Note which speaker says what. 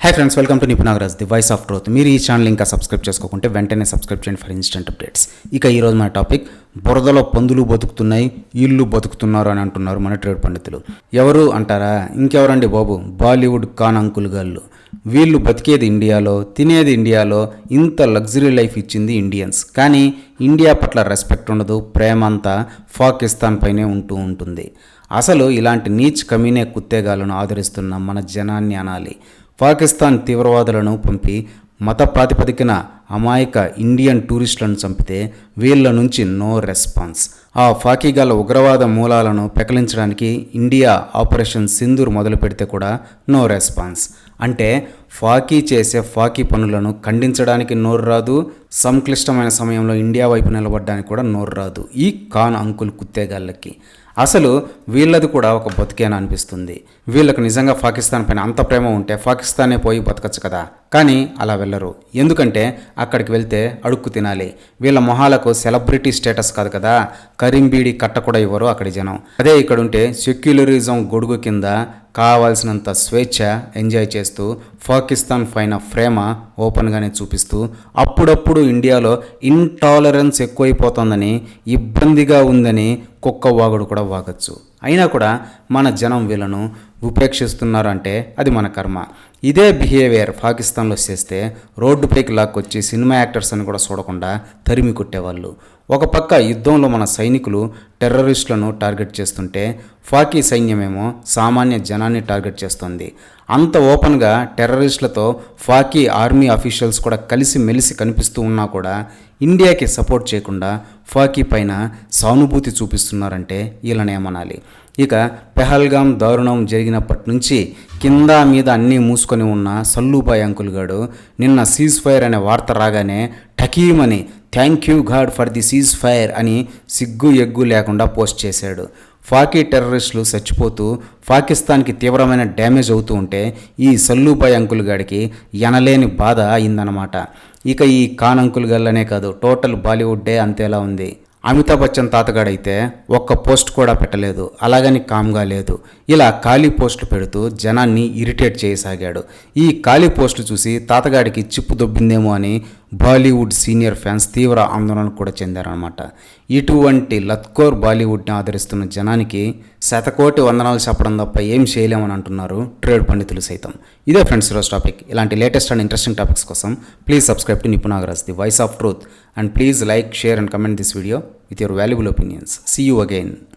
Speaker 1: Hi friends welcome to Nipunagaraj the voice of truth మీరు ఈ channel ఇంకా subscribe చేసుకోకుంటే వెంటనే సబ్స్క్రైబ్ చేయండి ఫర్ ఇన్స్టెంట్ అప్డేట్స్ ఇక ఈరోజు మన టాపిక్ బురదలో పందులు బతుకుతున్నాయి ఇల్లు బతుకుతున్నారు అని అంటున్నారు మన ట్రేడ్ పండితులు. ఎవరు అంటారా? ఇంకెవరండి బాబు? బాలీవుడ్ కాన్ అంకుల్ గాళ్ళు. వీళ్ళు బతికేది ఇండియాలో తినేది ఇండియాలో ఇంత లగ్జరీ లైఫ్ ఇచ్చింది ఇండియన్స్ కానీ ఇండియా పట్ల రెస్పెక్ట్ ఉండదు ప్రేమ అంతా పాకిస్తాన్ పైనే ఉంటూ ఉంటుంది. అసలు ఇలాంటి నీచ్ కమీనే కుత్తేగాలను ఆదరిస్తున్న మన జనాన్ని అనాలి. పాకిస్తాన్ తీవ్రవాదులను పంపి మత ప్రాతిపదికన అమాయక ఇండియన్ టూరిస్టులను చంపితే వీళ్ళ నుంచి నో రెస్పాన్స్. ఆ ఫాకీగాల ఉగ్రవాద మూలాలను పెకలించడానికి ఇండియా ఆపరేషన్ సింధూర్ మొదలు పెడితే కూడా నో రెస్పాన్స్. అంటే ఫాకీ చేసే ఫాకీ పనులను ఖండించడానికి నోరు రాదు సంక్లిష్టమైన సమయంలో ఇండియా వైపు నిలబడడానికి కూడా నోరు రాదు. ఈ ఖాన్ అంకుల్ కుత్తేగాళ్ళకి. అసలు వీళ్ళది కూడా ఒక బతికేనా అనిపిస్తుంది. వీళ్ళకు నిజంగా పాకిస్తాన్ పైన అంత ప్రేమ ఉంటే పాకిస్తానే పోయి బతకచ్చు కదా. కానీ అలా వెళ్ళరు. ఎందుకంటే అక్కడికి వెళ్తే అడుక్కు తినాలి. వీళ్ళ మొహాలకు సెలబ్రిటీ స్టేటస్ కాదు కదా. కరీంబీడి కట్ట కూడా ఇవ్వరు అక్కడి జనం. అదే ఇక్కడ ఉంటే సెక్యులరిజం గొడుగు కింద కావాల్సినంత స్వేచ్ఛ ఎంజాయ్ చేస్తూ పాకిస్తాన్ పైన ప్రేమ ఓపెన్గానే చూపిస్తూ అప్పుడప్పుడు ఇండియాలో ఇంటాలరెన్స్ ఎక్కువైపోతుందని ఇబ్బందిగా ఉందని కుక్క వాగుడు కూడా వాగచ్చు. అయినా కూడా మన జనం వీళ్ళను ఉపేక్షిస్తున్నారంటే అది మన కర్మ. ఇదే బిహేవియర్ పాకిస్తాన్లో చేస్తే రోడ్డుపైకి లాక్కొచ్చి సినిమా యాక్టర్స్ అని కూడా చూడకుండా తరిమి కొట్టేవాళ్ళు. ఒక పక్క యుద్ధంలో మన సైనికులు టెర్రరిస్టులను టార్గెట్ చేస్తుంటే ఫాకీ సైన్యమేమో సామాన్య జనాన్ని టార్గెట్ చేస్తుంది. అంత ఓపెన్గా టెర్రరిస్టులతో ఫాకీ ఆర్మీ అఫీషియల్స్ కూడా కలిసి మెలిసి కనిపిస్తూ ఉన్నా కూడా ఇండియాకి సపోర్ట్ చేయకుండా ఫాకీ పైన సానుభూతి చూపిస్తున్నారంటే వీళ్ళనేమనాలి ఇక పెహల్గాం దారుణం జరిగినప్పటి నుంచి కింద మీద అన్నీ మూసుకొని ఉన్న సల్లుబాయ్ అంకుల్ గాడు నిన్న సీజ్ ఫైర్ అనే వార్త రాగానే టకీమని thank you God for the ceasefire అని సిగ్గు ఎగ్గు లేకుండా పోస్ట్ చేశాడు. ఫాకీ టెర్రరిస్టులు చచ్చిపోతూ పాకిస్తాన్కి తీవ్రమైన డ్యామేజ్ అవుతూ ఉంటే ఈ సల్లుబాయ్ అంకుల్ గాడికి ఎనలేని బాధ అయిందనమాట ఇక ఈ ఖాన్ అంకుల్ గల్లనే కాదు టోటల్ బాలీవుడ్డే అంతేలా ఉంది. అమితాబ్ బచ్చన్ తాతగాడైతే ఒక్క పోస్ట్ కూడా పెట్టలేదు అలాగని కామ్గా లేదు. ఇలా ఖాళీ పోస్టులు పెడుతూ జనాన్ని ఇరిటేట్ చేయసాగాడు. ఈ ఖాళీ పోస్టులు చూసి తాతగాడికి చిప్పు దొబ్బిందేమో అని బాలీవుడ్ సీనియర్ ఫ్యాన్స్ తీవ్ర ఆందోళన కూడా చెందారనమాట ఇటువంటి లత్కోర్ బాలీవుడ్ని ఆదరిస్తున్న జనానికి శతకోటి వందనాలు చెప్పడం తప్ప ఏం చేయలేమని అంటున్నారు ట్రేడ్ పండితులు సైతం. ఇదే ఫ్రెండ్స్ ఈరోజు టాపిక్. ఇలాంటి లేటెస్ట్ అండ్ ఇంట్రెస్టింగ్ టాపిక్స్ కోసం please subscribe to Nipunagaraj the voice of truth. And please like share and comment this video with your valuable opinions. See you again